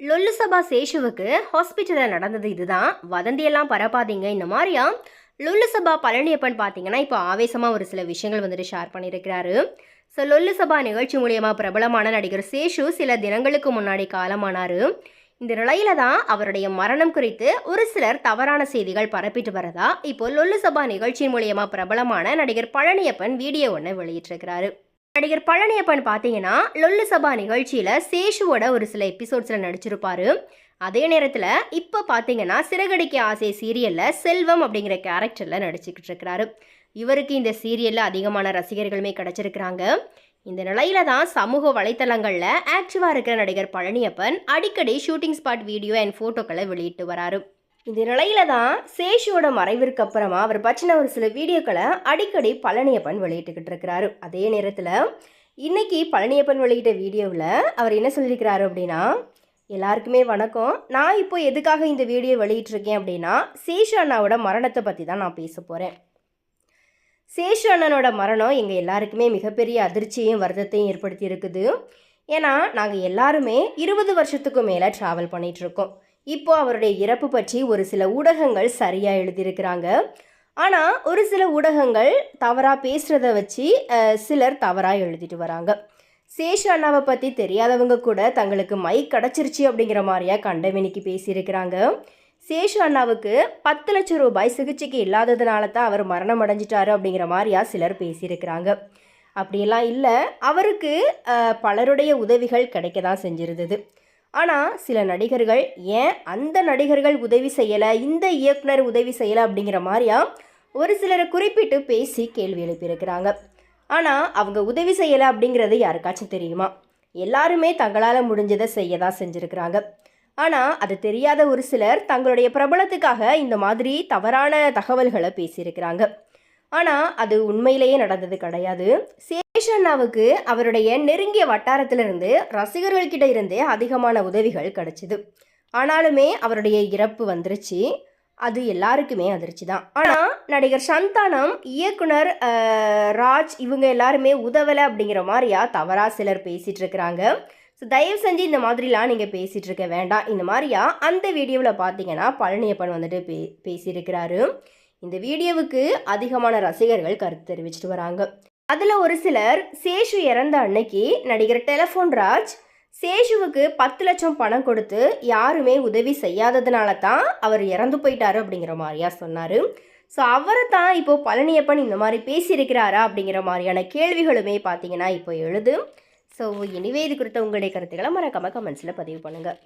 லுல்லுசபா சேஷுவுக்கு ஹாஸ்பிட்டலில் நடந்தது இதுதான். வதந்தியெல்லாம் பரப்பாதீங்க. இந்த மாதிரியா? லொல்லு சபா பழனியப்பன் பார்த்தீங்கன்னா இப்போ ஆவேசமாக ஒரு சில விஷயங்கள் வந்துட்டு ஷேர் பண்ணியிருக்கிறாரு. ஸோ லொல்லுசபா நிகழ்ச்சி மூலியமாக பிரபலமான நடிகர் சேஷு சில தினங்களுக்கு முன்னாடி காலமானார். இந்த நிலையில தான் அவருடைய மரணம் குறித்து ஒரு சிலர் தவறான செய்திகள் பரப்பிட்டு வரதா இப்போ லொல்லு சபா நிகழ்ச்சியின் மூலியமாக பிரபலமான நடிகர் பழனியப்பன் வீடியோ ஒன்று வெளியிட்டிருக்கிறாரு. நடிகர் பழனியப்பன் பார்த்தீங்கன்னா லொல்லு சபா நிகழ்ச்சியில் சேஷுவோட ஒரு சில எபிசோட்ஸில் நடிச்சிருப்பாரு. அதே நேரத்தில் இப்போ பார்த்தீங்கன்னா சிறகடிக்க ஆசை சீரியலில் செல்வம் அப்படிங்கிற கேரக்டரில் நடிச்சுக்கிட்டு இருக்கிறாரு. இவருக்கு இந்த சீரியலில் அதிகமான ரசிகர்களுமே கிடச்சிருக்கிறாங்க. இந்த நிலையில தான் சமூக வலைத்தளங்களில் ஆக்டிவாக இருக்கிற நடிகர் பழனியப்பன் அடிக்கடி ஷூட்டிங் ஸ்பாட் வீடியோ அண்ட் ஃபோட்டோக்களை வெளியிட்டு வராரு. இந்த நிலையில தான் சேஷுவோட மறைவிற்கு அப்புறமா அவர் பற்றின ஒரு சில வீடியோக்களை அடிக்கடி பழனியப்பன் வெளியிட்டுக்கிட்டு இருக்கிறாரு. அதே நேரத்தில் இன்னைக்கு பழனியப்பன் வெளியிட்ட வீடியோவில் அவர் என்ன சொல்லியிருக்கிறாரு அப்படின்னா எல்லாருக்குமே வணக்கம். நான் இப்போ எதுக்காக இந்த வீடியோ வெளியிட்டிருக்கேன் அப்படின்னா சேஷு அண்ணாவோட மரணத்தை பற்றி தான் நான் பேச போகிறேன் சேஷு அண்ணனோட மரணம் எங்கள் எல்லாருக்குமே மிகப்பெரிய அதிர்ச்சியையும் வருத்தத்தையும் ஏற்படுத்தி இருக்குது. ஏன்னா நாங்கள் எல்லாருமே இருபது வருஷத்துக்கு மேலே ட்ராவல் பண்ணிகிட்ருக்கோம் இப்போ அவருடைய இறப்பு பற்றி ஒரு சில ஊடகங்கள் சரியாக எழுதியிருக்கிறாங்க. ஆனால் ஒரு சில ஊடகங்கள் தவறாக பேசுகிறத வச்சு சிலர் தவறாக எழுதிட்டு வராங்க. சேஷ அண்ணாவை பற்றி தெரியாதவங்க கூட தங்களுக்கு மைக் கிடச்சிருச்சு அப்படிங்கிற மாதிரியா கண்டமெனிக்கு பேசியிருக்கிறாங்க. சேஷ அண்ணாவுக்கு பத்து லட்சம் ரூபாய் சிகிச்சைக்கு இல்லாததுனால தான் அவர் மரணம் அடைஞ்சிட்டாரு அப்படிங்கிற மாதிரியா சிலர் பேசியிருக்கிறாங்க. அப்படியெல்லாம் இல்லை. அவருக்கு பலருடைய உதவிகள் கிடைக்க தான் செஞ்சிருந்தது. ஆனால் சில நடிகர்கள் ஏன் அந்த நடிகர்கள் உதவி செய்யலை இந்த இயக்குனர் உதவி செய்யலை அப்படிங்கிற மாதிரியா ஒரு சிலரை குறிப்பிட்டு பேசி கேள்வி எழுப்பியிருக்கிறாங்க. ஆனால் அவங்க உதவி செய்யலை அப்படிங்கிறது யாருக்காச்சும் தெரியுமா? எல்லாருமே தங்களால் முடிஞ்சதை செய்ய தான் செஞ்சுருக்கிறாங்க. ஆனால் அது தெரியாத ஒரு சிலர் தங்களுடைய பிரபலத்துக்காக இந்த மாதிரி தவறான தகவல்களை பேசியிருக்கிறாங்க. ஆனால் அது உண்மையிலேயே நடந்தது கிடையாது. சேஷண்ணாவுக்கு அவருடைய நெருங்கிய வட்டாரத்திலிருந்து ரசிகர்கள்கிட்ட இருந்தே அதிகமான உதவிகள் கிடைச்சிது. ஆனாலுமே அவருடைய இறப்பு வந்துருச்சு. அது எல்லாருக்குமே அதிர்ச்சி தான். ஆனால் நடிகர் சந்தானம் இயக்குனர் ராஜ் இவங்க எல்லாருமே உதவலை அப்படிங்கிற மாதிரியா தவறாக சிலர் பேசிகிட்டு இருக்கிறாங்க. ஸோ தயவு செஞ்சு இந்த மாதிரிலாம் நீங்கள் பேசிகிட்டு இருக்க வேண்டாம். இந்த மாதிரியா அந்த வீடியோவில் பார்த்தீங்கன்னா பழனியப்பன் வந்துட்டு பே பேசியிருக்கிறாரு. இந்த வீடியோவுக்கு அதிகமான ரசிகர்கள் கருத்து தெரிவிச்சிட்டு வராங்க. அதில் ஒரு சிலர் சேஷு இறந்த அன்னைக்கு நடிகர் டெலஃபோன் ராஜ் சேஷுவுக்கு பத்து லட்சம் பணம் கொடுத்து யாருமே உதவி செய்யாததுனால தான் அவர் இறந்து போயிட்டாரு அப்படிங்கிற மாதிரியா சொன்னார். ஸோ அவரை தான் இப்போது பழனியப்பன் இந்த மாதிரி பேசியிருக்கிறாரா அப்படிங்கிற மாதிரியான கேள்விகளுமே பார்த்தீங்கன்னா இப்போ எழுது. ஸோ எனிவே இது குறித்த உங்களுடைய கருத்துக்களை மறக்காம கமெண்ட்ஸில் பதிவு பண்ணுங்கள்